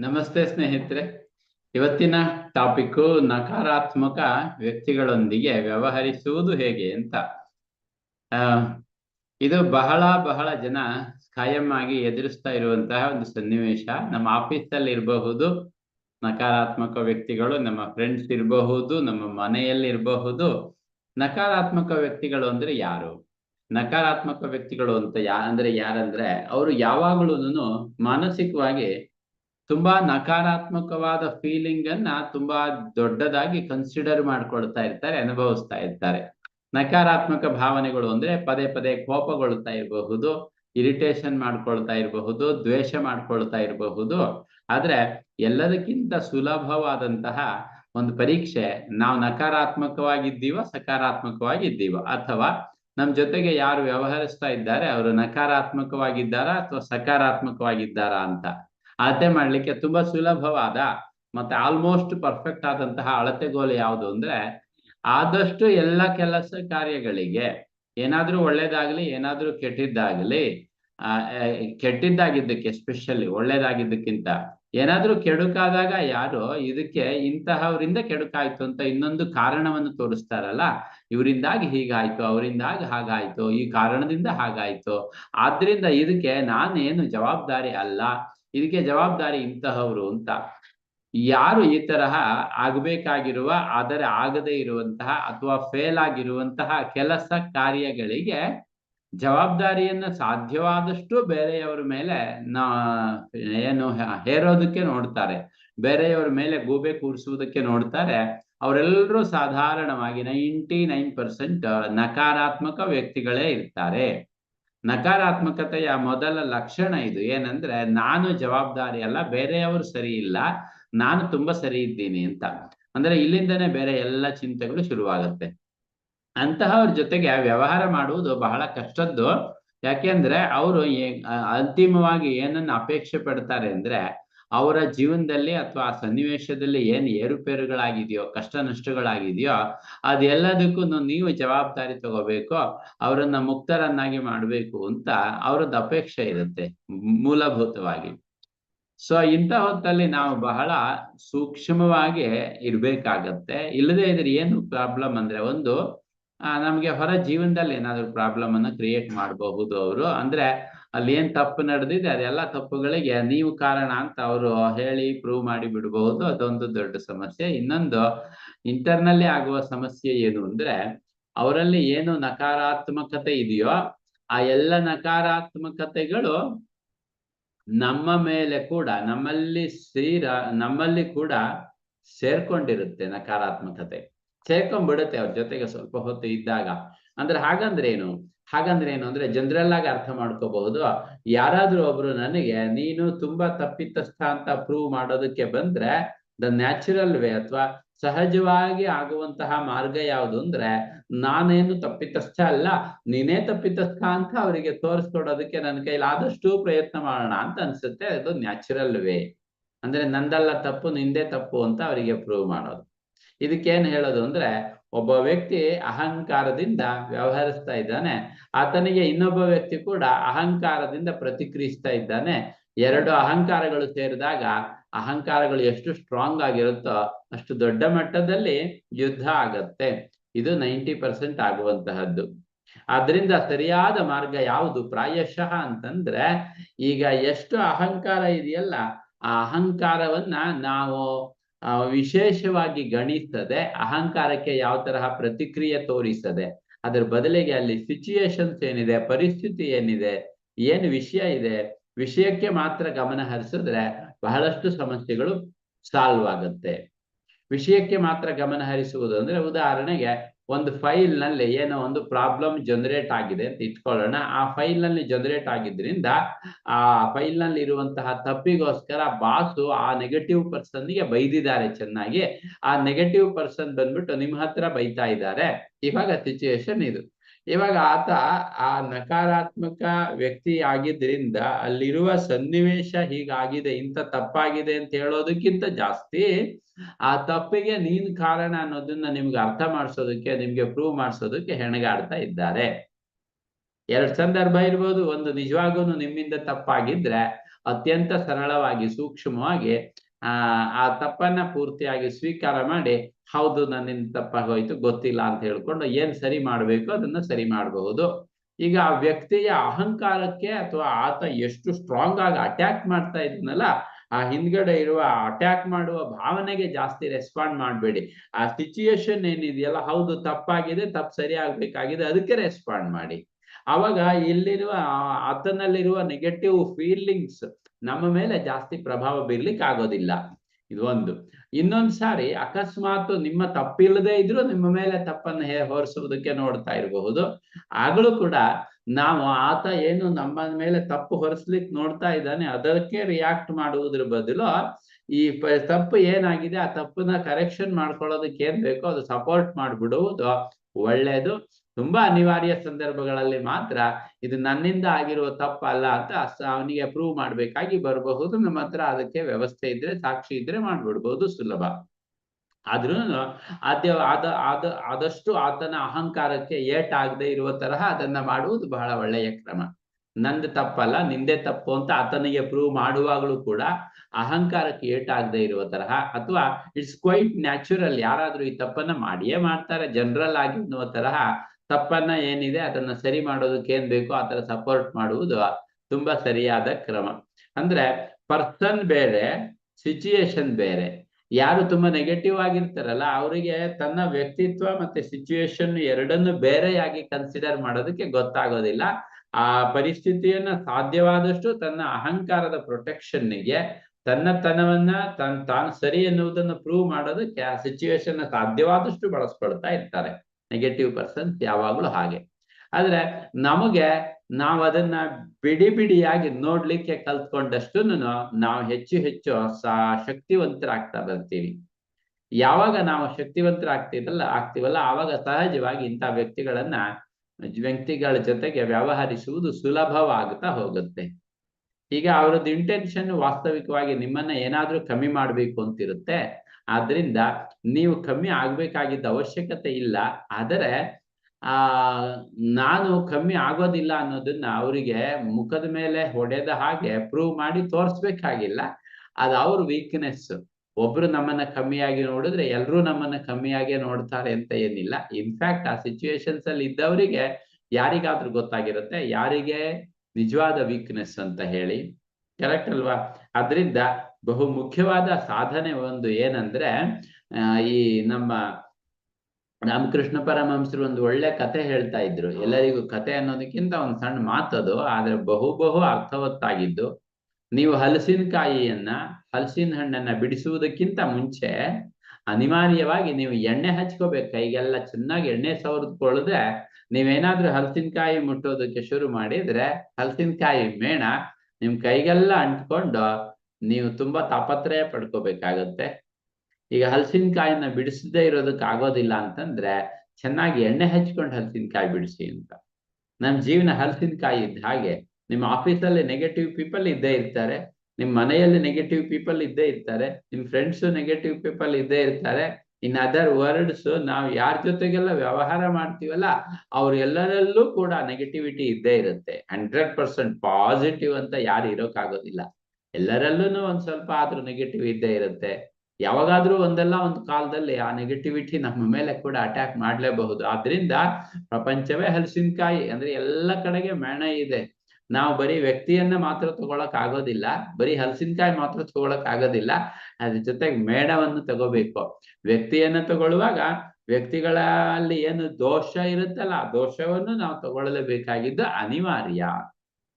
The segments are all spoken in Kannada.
ನಮಸ್ತೆ ಸ್ನೇಹಿತರೆ. ಇವತ್ತಿನ ಟಾಪಿಕ್ ನಕಾರಾತ್ಮಕ ವ್ಯಕ್ತಿಗಳೊಂದಿಗೆ ವ್ಯವಹರಿಸುವುದು ಹೇಗೆ ಅಂತ. ಇದು ಬಹಳ ಬಹಳ ಜನ ಖಾಯಂ ಆಗಿ ಎದುರಿಸ್ತಾ ಇರುವಂತಹ ಒಂದು ಸನ್ನಿವೇಶ. ನಮ್ಮ ಆಫೀಸಲ್ಲಿ ಇರಬಹುದು, ನಕಾರಾತ್ಮಕ ವ್ಯಕ್ತಿಗಳು, ನಮ್ಮ ಫ್ರೆಂಡ್ಸ್ ಇರಬಹುದು, ನಮ್ಮ ಮನೆಯಲ್ಲಿ ಇರಬಹುದು. ನಕಾರಾತ್ಮಕ ವ್ಯಕ್ತಿಗಳು ಅಂದ್ರೆ ಯಾರು? ನಕಾರಾತ್ಮಕ ವ್ಯಕ್ತಿಗಳು ಅಂತ ಯಾ, ಅಂದ್ರೆ ಯಾರಂದ್ರೆ, ಅವರು ಯಾವಾಗಲೂ ಮಾನಸಿಕವಾಗಿ ತುಂಬಾ ನಕಾರಾತ್ಮಕವಾದ ಫೀಲಿಂಗ್ ಅನ್ನ ತುಂಬಾ ದೊಡ್ಡದಾಗಿ ಕನ್ಸಿಡರ್ ಮಾಡ್ಕೊಳ್ತಾ ಇರ್ತಾರೆ, ಅನುಭವಿಸ್ತಾ ಇರ್ತಾರೆ. ನಕಾರಾತ್ಮಕ ಭಾವನೆಗಳು ಅಂದ್ರೆ ಪದೇ ಪದೇ ಕೋಪಗೊಳ್ತಾ ಇರಬಹುದು ಇರಿಟೇಷನ್ ಮಾಡ್ಕೊಳ್ತಾ ಇರಬಹುದು, ದ್ವೇಷ ಮಾಡ್ಕೊಳ್ತಾ ಇರಬಹುದು. ಆದ್ರೆ ಎಲ್ಲದಕ್ಕಿಂತ ಸುಲಭವಾದಂತಹ ಒಂದು ಪರೀಕ್ಷೆ, ನಾವು ನಕಾರಾತ್ಮಕವಾಗಿದ್ದೀವ ಸಕಾರಾತ್ಮಕವಾಗಿದ್ದೀವ, ಅಥವಾ ನಮ್ ಜೊತೆಗೆ ಯಾರು ವ್ಯವಹರಿಸ್ತಾ ಇದ್ದಾರೆ, ಅವರು ನಕಾರಾತ್ಮಕವಾಗಿದ್ದಾರಾ ಅಥವಾ ಸಕಾರಾತ್ಮಕವಾಗಿದ್ದಾರಾ ಅಂತ. ಅಳತೆ ಮಾಡ್ಲಿಕ್ಕೆ ತುಂಬಾ ಸುಲಭವಾದ ಮತ್ತೆ ಆಲ್ಮೋಸ್ಟ್ ಪರ್ಫೆಕ್ಟ್ ಆದಂತಹ ಅಳತೆಗೋಲು ಯಾವುದು ಅಂದ್ರೆ ಆದಷ್ಟು ಎಲ್ಲ ಕೆಲಸ ಕಾರ್ಯಗಳಿಗೆ ಏನಾದ್ರೂ ಒಳ್ಳೇದಾಗ್ಲಿ, ಏನಾದ್ರೂ ಕೆಟ್ಟಿದ್ದಾಗ್ಲಿ, ಆ ಕೆಟ್ಟಿದ್ದಾಗಿದ್ದಕ್ಕೆ ಎಸ್ಪೆಷಲಿ ಒಳ್ಳೇದಾಗಿದ್ದಕ್ಕಿಂತ ಏನಾದ್ರೂ ಕೆಡುಕಾದಾಗ ಯಾರು ಇದಕ್ಕೆ ಇಂತಹವರಿಂದ ಕೆಡುಕಾಯ್ತು ಅಂತ ಇನ್ನೊಂದು ಕಾರಣವನ್ನು ತೋರಿಸ್ತಾರಲ್ಲ, ಇವರಿಂದಾಗಿ ಹೀಗಾಯ್ತು, ಅವರಿಂದಾಗಿ ಹಾಗಾಯ್ತು, ಈ ಕಾರಣದಿಂದ ಹಾಗಾಯ್ತು. ಆದ್ರಿಂದ ಇದಕ್ಕೆ ನಾನೇನು ಜವಾಬ್ದಾರಿ ಅಲ್ಲ ಇದಕ್ಕೆ ಜವಾಬ್ದಾರಿ ಇಂತಹವರು ಅಂತ. ಯಾರು ಈ ತರಹ ಆಗಬೇಕಾಗಿರುವ, ಆದರೆ ಆಗದೇ ಇರುವಂತಹ ಅಥವಾ ಫೇಲ್ ಆಗಿರುವಂತಹ ಕೆಲಸ ಕಾರ್ಯಗಳಿಗೆ ಜವಾಬ್ದಾರಿಯನ್ನ ಸಾಧ್ಯವಾದಷ್ಟು ಬೇರೆಯವರ ಮೇಲೆ ನಾ, ಏನು ಹೇರೋದಕ್ಕೆ ನೋಡ್ತಾರೆ. ಬೇರೆಯವರ ಮೇಲೆ ಗೂಬೆ ಕೂರಿಸುವುದಕ್ಕೆ ನೋಡ್ತಾರೆ. ಅವರೆಲ್ಲರೂ ಸಾಧಾರಣವಾಗಿ ನೈಂಟಿ ನೈನ್ ಪರ್ಸೆಂಟ್ ನಕಾರಾತ್ಮಕ ವ್ಯಕ್ತಿಗಳೇ ಇರ್ತಾರೆ. ನಕಾರಾತ್ಮಕತೆಯ ಮೊದಲ ಲಕ್ಷಣ ಇದು. ಏನಂದ್ರೆ, ನಾನು ಜವಾಬ್ದಾರಿ ಅಲ್ಲ ಬೇರೆಯವರು ಸರಿ ಇಲ್ಲ ನಾನು ತುಂಬಾ ಸರಿ ಇದ್ದೀನಿ ಅಂತ. ಅಂದ್ರೆ ಇಲ್ಲಿಂದನೇ ಬೇರೆ ಎಲ್ಲ ಚಿಂತೆಗಳು ಶುರುವಾಗುತ್ತೆ. ಅಂತಹವ್ರ ಜೊತೆಗೆ ವ್ಯವಹಾರ ಮಾಡುವುದು ಬಹಳ ಕಷ್ಟದ್ದು. ಯಾಕೆಂದ್ರೆ, ಅವರು ಅಂತಿಮವಾಗಿ ಏನನ್ನ ಅಪೇಕ್ಷೆ ಪಡ್ತಾರೆ ಅಂದ್ರೆ ಅವರ ಜೀವನದಲ್ಲಿ ಅಥವಾ ಆ ಸನ್ನಿವೇಶದಲ್ಲಿ ಏನು ಏರುಪೇರುಗಳಾಗಿದೆಯೋ ಕಷ್ಟ ನಷ್ಟಗಳಾಗಿದೆಯೋ ಅದೆಲ್ಲದಕ್ಕೂ ನೀವು ಜವಾಬ್ದಾರಿ ತಗೋಬೇಕು, ಅವರನ್ನ ಮುಕ್ತರನ್ನಾಗಿ ಮಾಡಬೇಕು ಅಂತ ಅವರದ್ದು ಅಪೇಕ್ಷೆ ಇರುತ್ತೆ, ಮೂಲಭೂತವಾಗಿ. ಸೊ ಇಂಥ ಹೊತ್ತಲ್ಲಿ ನಾವು ಬಹಳ ಸೂಕ್ಷ್ಮವಾಗಿ ಇರ್ಬೇಕಾಗತ್ತೆ. ಇಲ್ಲದೆ ಇದ್ರೆ ಏನು ಪ್ರಾಬ್ಲಮ್ ಅಂದ್ರೆ ಒಂದು ನಮಗೆ ನಮ್ಗೆ ಹೊರ ಜೀವನದಲ್ಲಿ ಏನಾದರೂ ಪ್ರಾಬ್ಲಮ್ ಅನ್ನು ಕ್ರಿಯೇಟ್ ಮಾಡಬಹುದು ಅವರು. ಅಂದ್ರೆ ಅಲ್ಲಿ ಏನ್ ತಪ್ಪು ನಡೆದಿದೆ, ಅದೆಲ್ಲ ತಪ್ಪುಗಳಿಗೆ ನೀವು ಕಾರಣ ಅಂತ ಅವರು ಹೇಳಿ ಪ್ರೂವ್ ಮಾಡಿ ಬಿಡಬಹುದು. ಅದೊಂದು ದೊಡ್ಡ ಸಮಸ್ಯೆ. ಇನ್ನೊಂದು ಇಂಟರ್ನಲ್ಲಿ ಆಗುವ ಸಮಸ್ಯೆ ಏನು ಅಂದ್ರೆ, ಅವರಲ್ಲಿ ಏನು ನಕಾರಾತ್ಮಕತೆ ಇದೆಯೋ, ಆ ಎಲ್ಲ ನಕಾರಾತ್ಮಕತೆಗಳು ನಮ್ಮ ಮೇಲೆ ಕೂಡ, ನಮ್ಮಲ್ಲಿ ಸೀರ ನಮ್ಮಲ್ಲಿ ಕೂಡ ಸೇರ್ಕೊಂಡಿರುತ್ತೆ ನಕಾರಾತ್ಮಕತೆ. ಸೇರ್ಕೊಂಡ್ಬಿಡುತ್ತೆ, ಅವ್ರ ಜೊತೆಗೆ ಸ್ವಲ್ಪ ಹೊತ್ತು ಇದ್ದಾಗ. ಅಂದ್ರೆ ಹಾಗಂದ್ರೆ ಏನು ಹಾಗಂದ್ರೆ ಏನು ಅಂದ್ರೆ ಜನರಲ್ ಆಗಿ ಅರ್ಥ ಮಾಡ್ಕೋಬಹುದು. ಯಾರಾದ್ರೂ ಒಬ್ರು ನನಗೆ, ನೀನು ತುಂಬಾ ತಪ್ಪಿತಸ್ಥ ಅಂತ ಪ್ರೂವ್ ಮಾಡೋದಕ್ಕೆ ಬಂದ್ರೆ ದ ನ್ಯಾಚುರಲ್ ವೇ ಅಥವಾ ಸಹಜವಾಗಿ ಆಗುವಂತಹ ಮಾರ್ಗ ಯಾವುದು ಅಂದ್ರೆ, ನಾನೇನು ತಪ್ಪಿತಸ್ಥ ಅಲ್ಲ, ನೀನೇ ತಪ್ಪಿತಸ್ಥ ಅಂತ ಅವರಿಗೆ ತೋರಿಸ್ಕೊಡೋದಕ್ಕೆ ನನ್ನ ಕೈಲಿ ಆದಷ್ಟು ಪ್ರಯತ್ನ ಮಾಡೋಣ ಅಂತ ಅನ್ಸುತ್ತೆ. ಅದು ನ್ಯಾಚುರಲ್ ವೇ ಅಂದ್ರೆ ನಂದಲ್ಲ ತಪ್ಪು, ನಿಂದೇ ತಪ್ಪು ಅಂತ ಅವರಿಗೆ ಪ್ರೂವ್ ಮಾಡೋದು. ಇದಕ್ಕೇನ್ ಹೇಳೋದು ಅಂದ್ರೆ ಒಬ್ಬ ವ್ಯಕ್ತಿ ಅಹಂಕಾರದಿಂದ ವ್ಯವಹರಿಸ್ತಾ ಇದ್ದಾನೆ. ಆತನಿಗೆ ಇನ್ನೊಬ್ಬ ವ್ಯಕ್ತಿ ಕೂಡ ಅಹಂಕಾರದಿಂದ ಪ್ರತಿಕ್ರಿಯಿಸ್ತಾ ಇದ್ದಾನೆ. ಎರಡು ಅಹಂಕಾರಗಳು ಸೇರಿದಾಗ ಅಹಂಕಾರಗಳು ಎಷ್ಟು ಸ್ಟ್ರಾಂಗ್ ಆಗಿರುತ್ತೋ ಅಷ್ಟು ದೊಡ್ಡ ಮಟ್ಟದಲ್ಲಿ ಯುದ್ಧ ಆಗತ್ತೆ. ಇದು ನೈಂಟಿ ಪರ್ಸೆಂಟ್ ಆಗುವಂತಹದ್ದು. ಆದ್ರಿಂದ ಸರಿಯಾದ ಮಾರ್ಗ ಯಾವುದು? ಪ್ರಾಯಶಃ ಅಂತಂದ್ರೆ ಈಗ ಎಷ್ಟು ಅಹಂಕಾರ ಇದೆಯಲ್ಲ, ಆ ಅಹಂಕಾರವನ್ನ ನಾವು ವಿಶೇಷವಾಗಿ ಗಣಿಸದೆ ಅಹಂಕಾರಕ್ಕೆ ಯಾವ ತರಹ ಪ್ರತಿಕ್ರಿಯೆ ತೋರಿಸದೆ. ಅದರ ಬದಲಿಗೆ ಅಲ್ಲಿ ಸಿಚುಯೇಷನ್ಸ್ ಏನಿದೆ, ಪರಿಸ್ಥಿತಿ ಏನಿದೆ, ಏನು ವಿಷಯ ಇದೆ, ವಿಷಯಕ್ಕೆ ಮಾತ್ರ ಗಮನ ಹರಿಸಿದ್ರೆ ಬಹಳಷ್ಟು ಸಮಸ್ಯೆಗಳು ಸಾಲ್ವ್ ಆಗುತ್ತೆ. ವಿಷಯಕ್ಕೆ ಮಾತ್ರ ಗಮನ ಹರಿಸುವುದು ಅಂದ್ರೆ ಉದಾಹರಣೆಗೆ ಒಂದು ಫೈಲ್ನಲ್ಲಿ ಏನೋ ಒಂದು ಪ್ರಾಬ್ಲಮ್ ಜನರೇಟ್ ಆಗಿದೆ ಅಂತ ಇಟ್ಕೊಳ್ಳೋಣ. ಆ ಫೈಲ್ನಲ್ಲಿ ಜನರೇಟ್ ಆಗಿದ್ರಿಂದ, ಆ ಫೈಲ್ನಲ್ಲಿ ಇರುವಂತಹ ತಪ್ಪಿಗೋಸ್ಕರ ಬಾಸು ಆ ನೆಗೆಟಿವ್ ಪರ್ಸನ್ಗೆ ಬೈದಿದ್ದಾರೆ ಚೆನ್ನಾಗಿ. ಆ ನೆಗೆಟಿವ್ ಪರ್ಸನ್ ಬಂದ್ಬಿಟ್ಟು ನಿಮ್ಮ ಹತ್ರ ಬೈತಾ ಇದ್ದಾರೆ. ಇವಾಗ ಸಿಚುಯೇಷನ್ ಇದು. ಇವಾಗ ಆತ ಆ ನಕಾರಾತ್ಮಕ ವ್ಯಕ್ತಿ ಆಗಿದ್ರಿಂದ ಅಲ್ಲಿರುವ ಸನ್ನಿವೇಶ ಹೀಗಾಗಿದೆ, ಇಂಥ ತಪ್ಪಾಗಿದೆ ಅಂತ ಹೇಳೋದಕ್ಕಿಂತ ಜಾಸ್ತಿ ಆ ತಪ್ಪಿಗೆ ನೀನ್ ಕಾರಣ ಅನ್ನೋದನ್ನ ನಿಮ್ಗೆ ಅರ್ಥ ಮಾಡಿಸೋದಕ್ಕೆ, ನಿಮ್ಗೆ ಪ್ರೂವ್ ಮಾಡಿಸೋದಕ್ಕೆ ಹೆಣಗಾಡ್ತಾ ಇದ್ದಾರೆ. ಎರಡ್ ಸಂದರ್ಭ ಇರ್ಬೋದು, ಒಂದು ನಿಜವಾಗೂ ನಿಮ್ಮಿಂದ ತಪ್ಪಾಗಿದ್ರೆ ಅತ್ಯಂತ ಸರಳವಾಗಿ, ಸೂಕ್ಷ್ಮವಾಗಿ, ಆ ಆ ತಪ್ಪನ್ನ ಪೂರ್ತಿಯಾಗಿ ಸ್ವೀಕಾರ ಮಾಡಿ ಹೌದು ನನ್ನಿಂದ ತಪ್ಪಾಗೋಯ್ತು, ಗೊತ್ತಿಲ್ಲ ಅಂತ ಹೇಳ್ಕೊಂಡು ಏನ್ ಸರಿ ಮಾಡ್ಬೇಕು ಅದನ್ನ ಸರಿ ಮಾಡಬಹುದು. ಈಗ ಆ ವ್ಯಕ್ತಿಯ ಅಹಂಕಾರಕ್ಕೆ ಅಥವಾ ಆತ ಎಷ್ಟು ಸ್ಟ್ರಾಂಗ್ ಆಗಿ ಅಟ್ಯಾಕ್ ಮಾಡ್ತಾ ಇದ್ನಲ್ಲ, ಆ ಹಿಂದ್ಗಡೆ ಇರುವ ಅಟ್ಯಾಕ್ ಮಾಡುವ ಭಾವನೆಗೆ ಜಾಸ್ತಿ ರೆಸ್ಪಾಂಡ್ ಮಾಡಬೇಡಿ. ಆ ಸಿಚುಯೇಷನ್ ಏನಿದೆಯಲ್ಲ, ಹೌದು ತಪ್ಪಾಗಿದೆ, ತಪ್ಪು ಸರಿ ಆಗ್ಬೇಕಾಗಿದೆ ಅದಕ್ಕೆ ರೆಸ್ಪಾಂಡ್ ಮಾಡಿ. ಅವಾಗ ಇಲ್ಲಿರುವ ಆತನಲ್ಲಿರುವ ನೆಗೆಟಿವ್ ಫೀಲಿಂಗ್ಸ್ ನಮ್ಮ ಮೇಲೆ ಜಾಸ್ತಿ ಪ್ರಭಾವ ಬೀರ್ಲಿಕ್ಕೆ ಆಗೋದಿಲ್ಲ ಇದು ಒಂದು. ಇನ್ನೊಂದ್ ಸಾರಿ ಅಕಸ್ಮಾತ್ ನಿಮ್ಮ ತಪ್ಪಿಲ್ಲದೆ ಇದ್ರೂ ನಿಮ್ಮ ಮೇಲೆ ತಪ್ಪನ್ನು ಹೇ ಹೊರಿಸುವುದಕ್ಕೆ ನೋಡ್ತಾ ಇರಬಹುದು. ಆಗಲೂ ಕೂಡ ನಾವು ಆತ ಏನು ನಮ್ಮ ಮೇಲೆ ತಪ್ಪು ಹೊರಿಸ್ಲಿಕ್ಕೆ ನೋಡ್ತಾ ಇದ್ದಾನೆ, ಅದಕ್ಕೆ ರಿಯಾಕ್ಟ್ ಮಾಡುವುದ್ರ ಬದಲು ಈ ತಪ್ಪು ಏನಾಗಿದೆ, ಆ ತಪ್ಪನ್ನ ಕರೆಕ್ಷನ್ ಮಾಡ್ಕೊಳ್ಳೋದಕ್ಕೆ ಏನ್ ಬೇಕೋ ಅದು ಸಪೋರ್ಟ್ ಮಾಡ್ಬಿಡುವುದು ಒಳ್ಳೇದು. ತುಂಬಾ ಅನಿವಾರ್ಯ ಸಂದರ್ಭಗಳಲ್ಲಿ ಮಾತ್ರ ಇದು ನನ್ನಿಂದ ಆಗಿರುವ ತಪ್ಪಲ್ಲ ಅಂತ ಅವನಿಗೆ ಪ್ರೂವ್ ಮಾಡ್ಬೇಕಾಗಿ ಬರಬಹುದು. ನಮ್ಮ ಹತ್ರ ಅದಕ್ಕೆ ವ್ಯವಸ್ಥೆ ಇದ್ರೆ, ಸಾಕ್ಷಿ ಇದ್ರೆ ಮಾಡ್ಬಿಡ್ಬಹುದು ಸುಲಭ. ಆದ್ರೂ ಆದ್ಯ ಆದ ಆದ ಆದಷ್ಟು ಆತನ ಅಹಂಕಾರಕ್ಕೆ ಏಟಾಗದೆ ಇರುವ ತರಹ ಅದನ್ನ ಮಾಡುವುದು ಬಹಳ ಒಳ್ಳೆಯ ಕ್ರಮ. ನಂದು ತಪ್ಪಲ್ಲ, ನಿಂದೆ ತಪ್ಪು ಅಂತ ಆತನಿಗೆ ಪ್ರೂವ್ ಮಾಡುವಾಗಲೂ ಕೂಡ ಅಹಂಕಾರಕ್ಕೆ ಏಟಾಗದೆ ಇರುವ ತರಹ ಅಥವಾ ಇಟ್ಸ್ ಕ್ವೈಟ್ ನ್ಯಾಚುರಲ್ ಯಾರಾದ್ರೂ ಈ ತಪ್ಪನ್ನ ಮಾಡಿಯೇ ಮಾಡ್ತಾರೆ ಜನರಲ್ ಆಗಿ ಅನ್ನುವ ತರಹ ತಪ್ಪನ್ನ ಏನಿದೆ ಅದನ್ನ ಸರಿ ಮಾಡೋದಕ್ಕೆ ಏನ್ ಬೇಕೋ ಆ ತರ ಸಪೋರ್ಟ್ ಮಾಡುವುದು ತುಂಬಾ ಸರಿಯಾದ ಕ್ರಮ. ಅಂದ್ರೆ ಪರ್ಸನ್ ಬೇರೆ ಸಿಚುಯೇಷನ್ ಬೇರೆ. ಯಾರು ತುಂಬಾ ನೆಗೆಟಿವ್ ಆಗಿರ್ತಾರಲ್ಲ, ಅವರಿಗೆ ತನ್ನ ವ್ಯಕ್ತಿತ್ವ ಮತ್ತೆ ಸಿಚುಯೇಷನ್ ಎರಡನ್ನು ಬೇರೆಯಾಗಿ ಕನ್ಸಿಡರ್ ಮಾಡೋದಕ್ಕೆ ಗೊತ್ತಾಗೋದಿಲ್ಲ. ಆ ಪರಿಸ್ಥಿತಿಯನ್ನ ಸಾಧ್ಯವಾದಷ್ಟು ತನ್ನ ಅಹಂಕಾರದ ಪ್ರೊಟೆಕ್ಷನ್ನಿಗೆ ತನ್ನತನವನ್ನ ತನ್ ತಾನು ಸರಿ ಎನ್ನುವುದನ್ನು ಪ್ರೂವ್ ಮಾಡೋದಕ್ಕೆ ಆ ಸಿಚುವೇಶನ್ ಸಾಧ್ಯವಾದಷ್ಟು ಬಳಸ್ಕೊಳ್ತಾ ಇರ್ತಾರೆ. ನೆಗೆಟಿವ್ ಪರ್ಸನ್ಸ್ ಯಾವಾಗಲೂ ಹಾಗೆ. ಆದ್ರೆ ನಮಗೆ ನಾವು ಅದನ್ನ ಬಿಡಿ ಬಿಡಿಯಾಗಿ ನೋಡ್ಲಿಕ್ಕೆ ಕಲ್ತ್ಕೊಂಡಷ್ಟು ನಾವು ಹೆಚ್ಚು ಹೆಚ್ಚು ಶಕ್ತಿವಂತರಾಗ್ತಾ ಬರ್ತೀವಿ ಯಾವಾಗ ನಾವು ಶಕ್ತಿವಂತರಾಗ್ತಿದಲ್ಲ ಆಗ್ತೀವಲ್ಲ, ಆವಾಗ ಸಹಜವಾಗಿ ಇಂಥ ವ್ಯಕ್ತಿಗಳನ್ನ ವ್ಯಕ್ತಿಗಳ ಜೊತೆಗೆ ವ್ಯವಹರಿಸುವುದು ಸುಲಭವಾಗ್ತಾ ಹೋಗುತ್ತೆ. ಈಗ ಅವರದ್ದು ಇಂಟೆನ್ಷನ್ ವಾಸ್ತವಿಕವಾಗಿ ನಿಮ್ಮನ್ನ ಏನಾದ್ರೂ ಕಮ್ಮಿ ಮಾಡ್ಬೇಕು ಅಂತಿರುತ್ತೆ. ಆದ್ರಿಂದ ನೀವು ಕಮ್ಮಿ ಆಗ್ಬೇಕಾಗಿದ್ದ ಅವಶ್ಯಕತೆ ಇಲ್ಲ. ಆದರೆ, ಆ, ನಾನು ಕಮ್ಮಿ ಆಗೋದಿಲ್ಲ ಅನ್ನೋದನ್ನ ಅವರಿಗೆ ಮುಖದ ಮೇಲೆ ಹೊಡೆದ ಹಾಗೆ ಪ್ರೂವ್ ಮಾಡಿ ತೋರ್ಸ್ಬೇಕಾಗಿಲ್ಲ. ಅದು ಅವ್ರ ವೀಕ್ನೆಸ್ ಒಬ್ರು ನಮ್ಮನ್ನ ಕಮ್ಮಿಯಾಗಿ ನೋಡಿದ್ರೆ ಎಲ್ರೂ ನಮ್ಮನ್ನ ಕಮ್ಮಿಯಾಗಿ ನೋಡ್ತಾರೆ ಅಂತ ಏನಿಲ್ಲ. ಇನ್ಫ್ಯಾಕ್ಟ್ ಆ ಸಿಚುವೇಶನ್ಸ್ ಅಲ್ಲಿ ಇದ್ದವರಿಗೆ ಯಾರಿಗಾದ್ರೂ ಗೊತ್ತಾಗಿರುತ್ತೆ. ಯಾರಿಗೆ? ನಿಜವಾದ ವೀಕ್ನೆಸ್ ಅಂತ ಹೇಳಿ. ಕರೆಕ್ಟ್ ಅಲ್ವಾ? ಅದರಿಂದ ಬಹು ಮುಖ್ಯವಾದ ಸಾಧನೆ ಒಂದು ಏನಂದ್ರೆ ಈ ನಮ್ಮ ರಾಮಕೃಷ್ಣ ಪರಮಹಂಸರು ಒಂದು ಒಳ್ಳೆ ಕತೆ ಹೇಳ್ತಾ ಇದ್ರು. ಎಲ್ಲರಿಗೂ ಕತೆ ಅನ್ನೋದಕ್ಕಿಂತ ಒಂದು ಸಣ್ಣ ಮಾತದು ಆದ್ರೆ ಬಹು ಬಹು ಅರ್ಥವತ್ತಾಗಿದ್ದು ನೀವು ಹಲಸಿನಕಾಯಿಯನ್ನ ಹಲಸಿನ ಹಣ್ಣನ್ನ ಬಿಡಿಸುವುದಕ್ಕಿಂತ ಮುಂಚೆ ಅನಿವಾರ್ಯವಾಗಿ ನೀವು ಎಣ್ಣೆ ಹಚ್ಕೋಬೇಕು. ಕೈಗೆಲ್ಲ ಚೆನ್ನಾಗಿ ಎಣ್ಣೆ ಸವರಿದ್ಕೊಳ್ಳದೆ ನೀವೇನಾದ್ರೂ ಹಲಸಿನಕಾಯಿ ಮುಟ್ಟೋದಕ್ಕೆ ಶುರು ಮಾಡಿದ್ರೆ ಹಲಸಿನಕಾಯಿ ಮೇಣ ನಿಮ್ ಕೈಗೆಲ್ಲ ಅಂಟ್ಕೊಂಡು ನೀವು ತುಂಬಾ ತಾಪತ್ರಯ ಪಡ್ಕೋಬೇಕಾಗತ್ತೆ. ಈಗ ಹಲಸಿನಕಾಯಿನ ಬಿಡಿಸದೇ ಇರೋದಕ್ಕೆ ಆಗೋದಿಲ್ಲ ಅಂತಂದ್ರೆ ಚೆನ್ನಾಗಿ ಎಣ್ಣೆ ಹಚ್ಕೊಂಡು ಹಲಸಿನಕಾಯಿ ಬಿಡಿಸಿ ಅಂತ. ನಮ್ಮ ಜೀವನ ಹಲಸಿನಕಾಯಿ ಇದ್ದ ಹಾಗೆ ನಿಮ್ಮ ಆಫೀಸಲ್ಲಿ ನೆಗೆಟಿವ್ ಪೀಪಲ್ ಇದ್ದೇ ಇರ್ತಾರೆ, ನಿಮ್ಮ ಮನೆಯಲ್ಲಿ ನೆಗೆಟಿವ್ ಪೀಪಲ್ ಇದ್ದೇ ಇರ್ತಾರೆ, ನಿಮ್ಮ ಫ್ರೆಂಡ್ಸ್ ನೆಗೆಟಿವ್ ಪೀಪಲ್ ಇದ್ದೇ ಇರ್ತಾರೆ. ಇನ್ ಅದರ್ ವರ್ಡ್ಸ್ ನಾವು ಯಾರ ಜೊತೆಗೆಲ್ಲ ವ್ಯವಹಾರ ಮಾಡ್ತೀವಲ್ಲ ಅವ್ರ ಎಲ್ಲರಲ್ಲೂ ಕೂಡ ನೆಗೆಟಿವಿಟಿ ಇದ್ದೇ ಇರುತ್ತೆ. ಹಂಡ್ರೆಡ್ ಪರ್ಸೆಂಟ್ ಪಾಸಿಟಿವ್ ಅಂತ ಯಾರು ಇರೋಕ್ಕಾಗೋದಿಲ್ಲ. ಎಲ್ಲರಲ್ಲೂ ಒಂದ್ ಸ್ವಲ್ಪ ಆದ್ರೂ ನೆಗೆಟಿವ್ ಇದ್ದೇ ಇರುತ್ತೆ. ಯಾವಾಗಾದ್ರೂ ಒಂದಲ್ಲ ಒಂದು ಕಾಲದಲ್ಲಿ ಆ ನೆಗೆಟಿವಿಟಿ ನಮ್ಮ ಮೇಲೆ ಕೂಡ ಅಟ್ಯಾಕ್ ಮಾಡ್ಲೇಬಹುದು. ಆದ್ರಿಂದ ಪ್ರಪಂಚವೇ ಹಲಸಿನಕಾಯಿ ಅಂದ್ರೆ ಎಲ್ಲ ಕಡೆಗೆ ಮೇಣ ಇದೆ. ನಾವು ಬರೀ ವ್ಯಕ್ತಿಯನ್ನ ಮಾತ್ರ ತಗೊಳಕ್ ಆಗೋದಿಲ್ಲ, ಬರೀ ಹಲಸಿನಕಾಯಿ ಮಾತ್ರ ತಗೊಳಕ್ ಆಗೋದಿಲ್ಲ, ಅದ್ರ ಜೊತೆಗೆ ಮೇಣವನ್ನು ತಗೋಬೇಕು. ವ್ಯಕ್ತಿಯನ್ನ ತಗೊಳ್ಳುವಾಗ ವ್ಯಕ್ತಿಗಳಲ್ಲಿ ಏನು ದೋಷ ಇರುತ್ತಲ್ಲ, ಆ ದೋಷವನ್ನು ನಾವು ತಗೊಳ್ಳಲೇಬೇಕಾಗಿದ್ದು ಅನಿವಾರ್ಯ.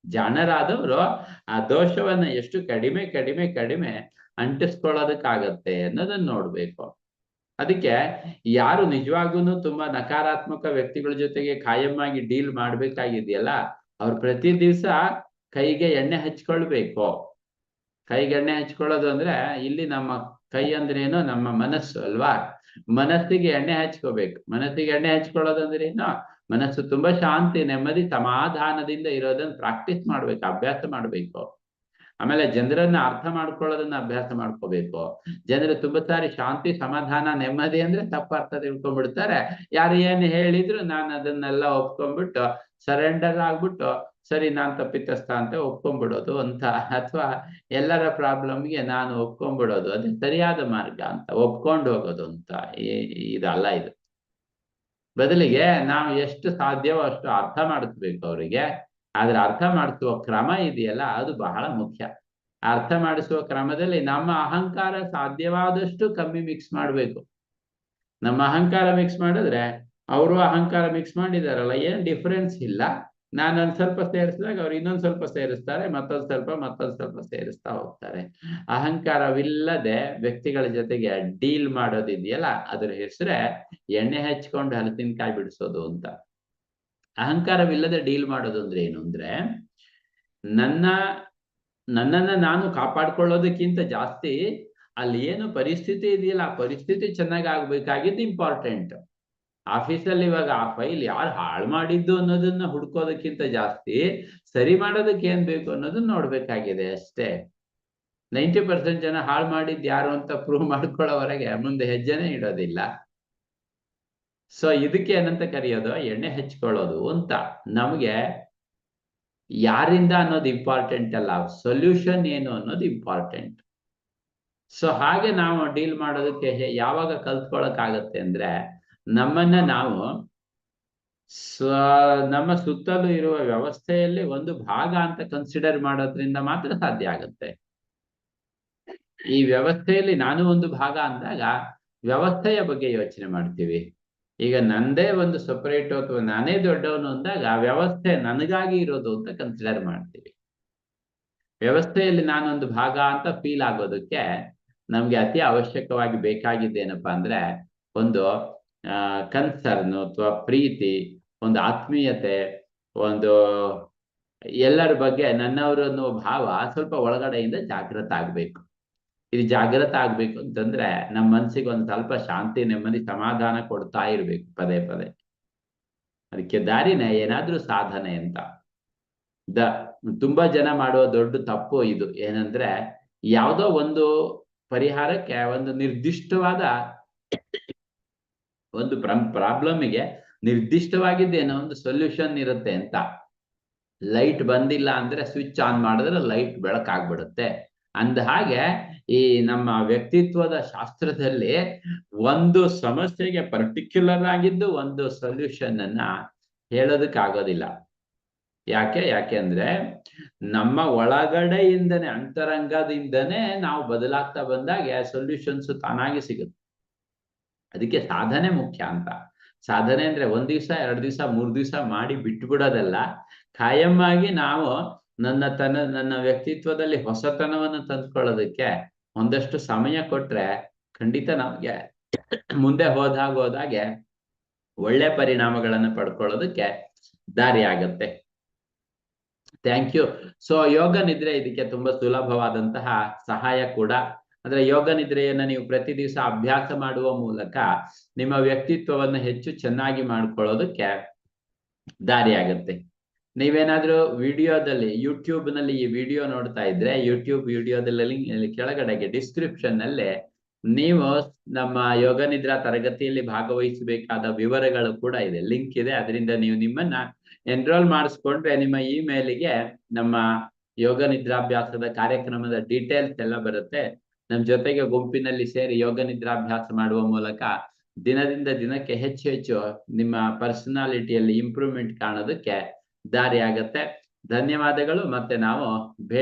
ಜಾಣರಾದವರು ಆ ದೋಷವನ್ನ ಎಷ್ಟು ಕಡಿಮೆ ಕಡಿಮೆ ಕಡಿಮೆ ಅಂಟಿಸ್ಕೊಳ್ಳೋದಕ್ಕಾಗತ್ತೆ ಅನ್ನೋದನ್ನ ನೋಡ್ಬೇಕು. ಅದಕ್ಕೆ ಯಾರು ನಿಜವಾಗೂ ತುಂಬಾ ನಕಾರಾತ್ಮಕ ವ್ಯಕ್ತಿಗಳ ಜೊತೆಗೆ ಕಾಯಮ್ಮಾಗಿ ಡೀಲ್ ಮಾಡ್ಬೇಕಾಗಿದೆಯಲ್ಲ, ಅವ್ರು ಪ್ರತಿ ದಿವಸ ಕೈಗೆ ಎಣ್ಣೆ ಹಚ್ಕೊಳ್ಬೇಕು. ಕೈಗೆ ಎಣ್ಣೆ ಹಚ್ಕೊಳ್ಳೋದು ಅಂದ್ರೆ ಇಲ್ಲಿ ನಮ್ಮ ಕೈ ಅಂದ್ರೇನು ನಮ್ಮ ಮನಸ್ಸು ಅಲ್ವಾ? ಮನಸ್ಸಿಗೆ ಎಣ್ಣೆ ಹಚ್ಕೋಬೇಕು. ಮನಸ್ಸಿಗೆ ಎಣ್ಣೆ ಹಚ್ಕೊಳ್ಳೋದು ಅಂದ್ರೆ ಏನು? ಮನಸ್ಸು ತುಂಬಾ ಶಾಂತಿ, ನೆಮ್ಮದಿ, ಸಮಾಧಾನದಿಂದ ಇರೋದನ್ನ ಪ್ರಾಕ್ಟೀಸ್ ಮಾಡ್ಬೇಕು, ಅಭ್ಯಾಸ ಮಾಡ್ಬೇಕು. ಆಮೇಲೆ ಜನರನ್ನ ಅರ್ಥ ಮಾಡ್ಕೊಳ್ಳೋದನ್ನ ಅಭ್ಯಾಸ ಮಾಡ್ಕೋಬೇಕು. ಜನರು ತುಂಬಾ ಸಾರಿ ಶಾಂತಿ, ಸಮಾಧಾನ, ನೆಮ್ಮದಿ ಅಂದ್ರೆ ತಪ್ಪು ಅರ್ಥ ತಿಳ್ಕೊಂಡ್ಬಿಡ್ತಾರೆ. ಯಾರು ಏನು ಹೇಳಿದ್ರು ನಾನು ಅದನ್ನೆಲ್ಲ ಒಪ್ಕೊಂಡ್ಬಿಟ್ಟು ಸರೆಂಡರ್ ಆಗ್ಬಿಟ್ಟು ಸರಿ ನಾನ್ ತಪ್ಪಿತಸ್ಥ ಅಂತ ಒಪ್ಕೊಂಡ್ಬಿಡೋದು ಅಂತ. ಅಥವಾ ಎಲ್ಲರ ಪ್ರಾಬ್ಲಮ್ಗೆ ನಾನು ಒಪ್ಕೊಂಡ್ಬಿಡೋದು. ಅದು ಸರಿಯಾದ ಮಾರ್ಗ ಅಂತ, ಒಪ್ಕೊಂಡು ಹೋಗೋದು ಅಂತ. ಇದಲ್ಲ ಇದು. ಬದಲಿಗೆ ನಾವು ಎಷ್ಟು ಸಾಧ್ಯವೋ ಅಷ್ಟು ಅರ್ಥ ಮಾಡಿಸ್ಬೇಕು ಅವರಿಗೆ. ಆದ್ರೆ ಅರ್ಥ ಮಾಡಿಸುವ ಕ್ರಮ ಇದೆಯಲ್ಲ, ಅದು ಬಹಳ ಮುಖ್ಯ. ಅರ್ಥ ಮಾಡಿಸುವ ಕ್ರಮದಲ್ಲಿ ನಮ್ಮ ಅಹಂಕಾರ ಸಾಧ್ಯವಾದಷ್ಟು ಕಮ್ಮಿ ಮಿಕ್ಸ್ ಮಾಡಬೇಕು. ನಮ್ಮ ಅಹಂಕಾರ ಮಿಕ್ಸ್ ಮಾಡಿದ್ರೆ ಅವರು ಅಹಂಕಾರ ಮಿಕ್ಸ್ ಮಾಡಿದಾರಲ್ಲ, ಏನ್ ಡಿಫ್ರೆನ್ಸ್ ಇಲ್ಲ. ನಾನು ಒಂದ್ ಸ್ವಲ್ಪ ಸೇರಿಸಿದಾಗ ಅವ್ರು ಇನ್ನೊಂದ್ ಸ್ವಲ್ಪ ಸೇರಿಸ್ತಾರೆ, ಮತ್ತೊಂದ್ ಸ್ವಲ್ಪ ಮತ್ತೊಂದ್ ಸ್ವಲ್ಪ ಸೇರಿಸ್ತಾ ಹೋಗ್ತಾರೆ. ಅಹಂಕಾರವಿಲ್ಲದೆ ವ್ಯಕ್ತಿಗಳ ಜೊತೆಗೆ ಡೀಲ್ ಮಾಡೋದಿದೆಯಲ್ಲ, ಅದ್ರ ಹೆಸರೇ ಎಣ್ಣೆ ಹಚ್ಕೊಂಡು ಹಲಸಿನಕಾಯಿ ಬಿಡಿಸೋದು ಅಂತ. ಅಹಂಕಾರವಿಲ್ಲದೆ ಡೀಲ್ ಮಾಡೋದು ಅಂದ್ರೆ ಏನು ಅಂದ್ರೆ ನನ್ನ, ನನ್ನನ್ನ ನಾನು ಕಾಪಾಡ್ಕೊಳ್ಳೋದಕ್ಕಿಂತ ಜಾಸ್ತಿ ಅಲ್ಲಿ ಏನು ಪರಿಸ್ಥಿತಿ ಇದೆಯಲ್ಲ, ಆ ಪರಿಸ್ಥಿತಿ ಚೆನ್ನಾಗಿ ಆಗ್ಬೇಕಾಗಿದ್ದು ಇಂಪಾರ್ಟೆಂಟ್ ಆಫೀಸಲ್ಲಿ ಇವಾಗ ಆ ಫೈಲ್ ಯಾರು ಹಾಳು ಮಾಡಿದ್ದು ಅನ್ನೋದನ್ನ ಹುಡ್ಕೋದಕ್ಕಿಂತ ಜಾಸ್ತಿ ಸರಿ ಮಾಡೋದಕ್ಕೆ ಏನ್ ಬೇಕು ಅನ್ನೋದನ್ನ ನೋಡ್ಬೇಕಾಗಿದೆ ಅಷ್ಟೇ. ನೈಂಟಿ ಪರ್ಸೆಂಟ್ ಜನ ಹಾಳು ಮಾಡಿದ್ದು ಯಾರು ಅಂತ ಪ್ರೂವ್ ಮಾಡ್ಕೊಳ್ಳೋವರೆಗೆ ಮುಂದೆ ಹೆಜ್ಜೆನೇ ಇಡೋದಿಲ್ಲ. ಸೊ ಇದಕ್ಕೆ ಏನಂತ ಕರೆಯೋದು? ಎಣ್ಣೆ ಹಚ್ಕೊಳ್ಳೋದು ಅಂತ. ನಮಗೆ ಯಾರಿಂದ ಅನ್ನೋದು ಇಂಪಾರ್ಟೆಂಟ್ ಅಲ್ಲ. ಸೊಲ್ಯೂಷನ್ ಏನು ಅನ್ನೋದು ಇಂಪಾರ್ಟೆಂಟ್ ಸೊ ಹಾಗೆ ನಾವು ಡೀಲ್ ಮಾಡೋದಕ್ಕೆ ಯಾವಾಗ ಕಲ್ತ್ಕೊಳಕ್ಕಾಗತ್ತೆ ಅಂದ್ರೆ, ನಮ್ಮನ್ನ ನಾವು ಸ್ವ, ನಮ್ಮ ಸುತ್ತಲೂ ಇರುವ ವ್ಯವಸ್ಥೆಯಲ್ಲಿ ಒಂದು ಭಾಗ ಅಂತ ಕನ್ಸಿಡರ್ ಮಾಡೋದ್ರಿಂದ ಮಾತ್ರ ಸಾಧ್ಯ ಆಗುತ್ತೆ. ಈ ವ್ಯವಸ್ಥೆಯಲ್ಲಿ ನಾನು ಒಂದು ಭಾಗ ಅಂದಾಗ ವ್ಯವಸ್ಥೆಯ ಬಗ್ಗೆ ಯೋಚನೆ ಮಾಡ್ತೀವಿ. ಈಗ ನಂದೇ ಒಂದು ಸಪರೇಟು ಅಥವಾ ನಾನೇ ದೊಡ್ಡವನು ಅಂದಾಗ ವ್ಯವಸ್ಥೆ ನನಗಾಗಿ ಇರೋದು ಅಂತ ಕನ್ಸಿಡರ್ ಮಾಡ್ತೀವಿ. ವ್ಯವಸ್ಥೆಯಲ್ಲಿ ನಾನೊಂದು ಭಾಗ ಅಂತ ಫೀಲ್ ಆಗೋದಕ್ಕೆ ನಮ್ಗೆ ಅತಿ ಅವಶ್ಯಕವಾಗಿ ಬೇಕಾಗಿದ್ದೇನಪ್ಪಾ ಅಂದ್ರೆ ಒಂದು, ಆ ಕನ್ಸರ್ನ್ ಅಥವಾ ಪ್ರೀತಿ, ಒಂದು ಆತ್ಮೀಯತೆ, ಒಂದು ಎಲ್ಲರ ಬಗ್ಗೆ ನನ್ನವರು ಅನ್ನುವ ಭಾವ ಸ್ವಲ್ಪ ಒಳಗಡೆಯಿಂದ ಜಾಗೃತ ಆಗ್ಬೇಕು. ಇದು ಜಾಗೃತ ಆಗ್ಬೇಕು ಅಂತಂದ್ರೆ ನಮ್ಮ ಮನ್ಸಿಗೆ ಒಂದ್ ಸ್ವಲ್ಪ ಶಾಂತಿ, ನೆಮ್ಮದಿ, ಸಮಾಧಾನ ಕೊಡ್ತಾ ಇರ್ಬೇಕು ಪದೇ ಪದೇ. ಅದಕ್ಕೆ ದಾರಿನೇ ಏನಾದ್ರೂ ಸಾಧನೆ ಅಂತ. ದ, ತುಂಬಾ ಜನ ಮಾಡುವ ದೊಡ್ಡ ತಪ್ಪು ಇದು. ಏನಂದ್ರೆ ಯಾವುದೋ ಒಂದು ಪರಿಹಾರಕ್ಕೆ ಒಂದು ನಿರ್ದಿಷ್ಟವಾದ ಒಂದು ಪ್ರಾಬ್ಲಮ್ಗೆ ನಿರ್ದಿಷ್ಟವಾಗಿದ್ದೇನೋ ಒಂದು ಸೊಲ್ಯೂಷನ್ ಇರುತ್ತೆ ಅಂತ. ಲೈಟ್ ಬಂದಿಲ್ಲ ಅಂದ್ರೆ ಸ್ವಿಚ್ ಆನ್ ಮಾಡಿದ್ರೆ ಲೈಟ್ ಬೆಳಕಾಗ್ಬಿಡುತ್ತೆ. ಅಂದ ಹಾಗೆ ಈ ನಮ್ಮ ವ್ಯಕ್ತಿತ್ವದ ಶಾಸ್ತ್ರದಲ್ಲಿ ಒಂದು ಸಮಸ್ಯೆಗೆ ಪರ್ಟಿಕ್ಯುಲರ್ ಆಗಿದ್ದು ಒಂದು ಸೊಲ್ಯೂಷನ್ ಅನ್ನ ಹೇಳೋದಕ್ಕಾಗೋದಿಲ್ಲ. ಯಾಕೆ? ಯಾಕೆಂದ್ರೆ ನಮ್ಮ ಒಳಗಡೆಯಿಂದನೇ, ಅಂತರಂಗದಿಂದನೇ ನಾವು ಬದಲಾಗ್ತಾ ಬಂದಾಗ ಸೊಲ್ಯೂಷನ್ಸ್ ತಾನಾಗಿ ಸಿಗುತ್ತೆ. ಅದಕ್ಕೆ ಸಾಧನೆ ಮುಖ್ಯ ಅಂತ. ಸಾಧನೆ ಅಂದ್ರೆ ಒಂದ್ ದಿವ್ಸ, ಎರಡ್ ದಿವ್ಸ, ಮೂರ್ ದಿವ್ಸ ಮಾಡಿ ಬಿಟ್ಬಿಡೋದಲ್ಲ. ಖಾಯಂ ಆಗಿ ನಾವು ನನ್ನ ತನ, ನನ್ನ ವ್ಯಕ್ತಿತ್ವದಲ್ಲಿ ಹೊಸತನವನ್ನು ತಂದ್ಕೊಳ್ಳೋದಕ್ಕೆ ಒಂದಷ್ಟು ಸಮಯ ಕೊಟ್ರೆ ಖಂಡಿತ ನಮ್ಗೆ ಮುಂದೆ ಹೋದಾಗ ಹೋದಾಗೆ ಒಳ್ಳೆ ಪರಿಣಾಮಗಳನ್ನು ಪಡ್ಕೊಳ್ಳೋದಕ್ಕೆ ದಾರಿ ಆಗತ್ತೆ. ಥ್ಯಾಂಕ್ ಯು ಸೊ ಯೋಗ ನಿದ್ರೆ ಇದಕ್ಕೆ ತುಂಬಾ ಸುಲಭವಾದಂತಹ ಸಹಾಯ ಕೂಡ. ಅಂದ್ರೆ ಯೋಗ ನಿದ್ರೆಯನ್ನ ನೀವು ಪ್ರತಿ ದಿವಸ ಅಭ್ಯಾಸ ಮಾಡುವ ಮೂಲಕ ನಿಮ್ಮ ವ್ಯಕ್ತಿತ್ವವನ್ನು ಹೆಚ್ಚು ಚೆನ್ನಾಗಿ ಮಾಡ್ಕೊಳ್ಳೋದಕ್ಕೆ ದಾರಿ ಆಗುತ್ತೆ. ನೀವೇನಾದ್ರೂ ವಿಡಿಯೋದಲ್ಲಿ ಯೂಟ್ಯೂಬ್ನಲ್ಲಿ ಈ ವಿಡಿಯೋ ನೋಡ್ತಾ ಇದ್ರೆ ಯೂಟ್ಯೂಬ್ ವಿಡಿಯೋದಲ್ಲಿ ಕೆಳಗಡೆಗೆ ಡಿಸ್ಕ್ರಿಪ್ಷನ್ ಅಲ್ಲಿ ನೀವು ನಮ್ಮ ಯೋಗ ನಿದ್ರಾ ತರಗತಿಯಲ್ಲಿ ಭಾಗವಹಿಸಬೇಕಾದ ವಿವರಗಳು ಕೂಡ ಇದೆ. ಲಿಂಕ್ ಇದೆ. ಅದರಿಂದ ನೀವು ನಿಮ್ಮನ್ನ ಎನ್ರೋಲ್ ಮಾಡಿಸ್ಕೊಂಡ್ರೆ ನಿಮ್ಮ ಇಮೇಲಿಗೆ ನಮ್ಮ ಯೋಗ ನಿದ್ರಾಭ್ಯಾಸದ ಕಾರ್ಯಕ್ರಮದ ಡೀಟೇಲ್ಸ್ ಎಲ್ಲ ಬರುತ್ತೆ. ನಮ್ ಜೊತೆಗೆ ಗುಂಪಿನಲ್ಲಿ ಸೇರಿ ಯೋಗ ನಿದ್ರಾಭ್ಯಾಸ ಮಾಡುವ ಮೂಲಕ ದಿನದಿಂದ ದಿನಕ್ಕೆ ಹೆಚ್ಚು ಹೆಚ್ಚು ನಿಮ್ಮ ಪರ್ಸನಾಲಿಟಿಯಲ್ಲಿ ಇಂಪ್ರೂವ್ಮೆಂಟ್ ಕಾಣೋದಕ್ಕೆ ದಾರಿ ಆಗತ್ತೆ ಧನ್ಯವಾದಗಳು. ಮತ್ತೆ ನಾವು ಭೇಟಿ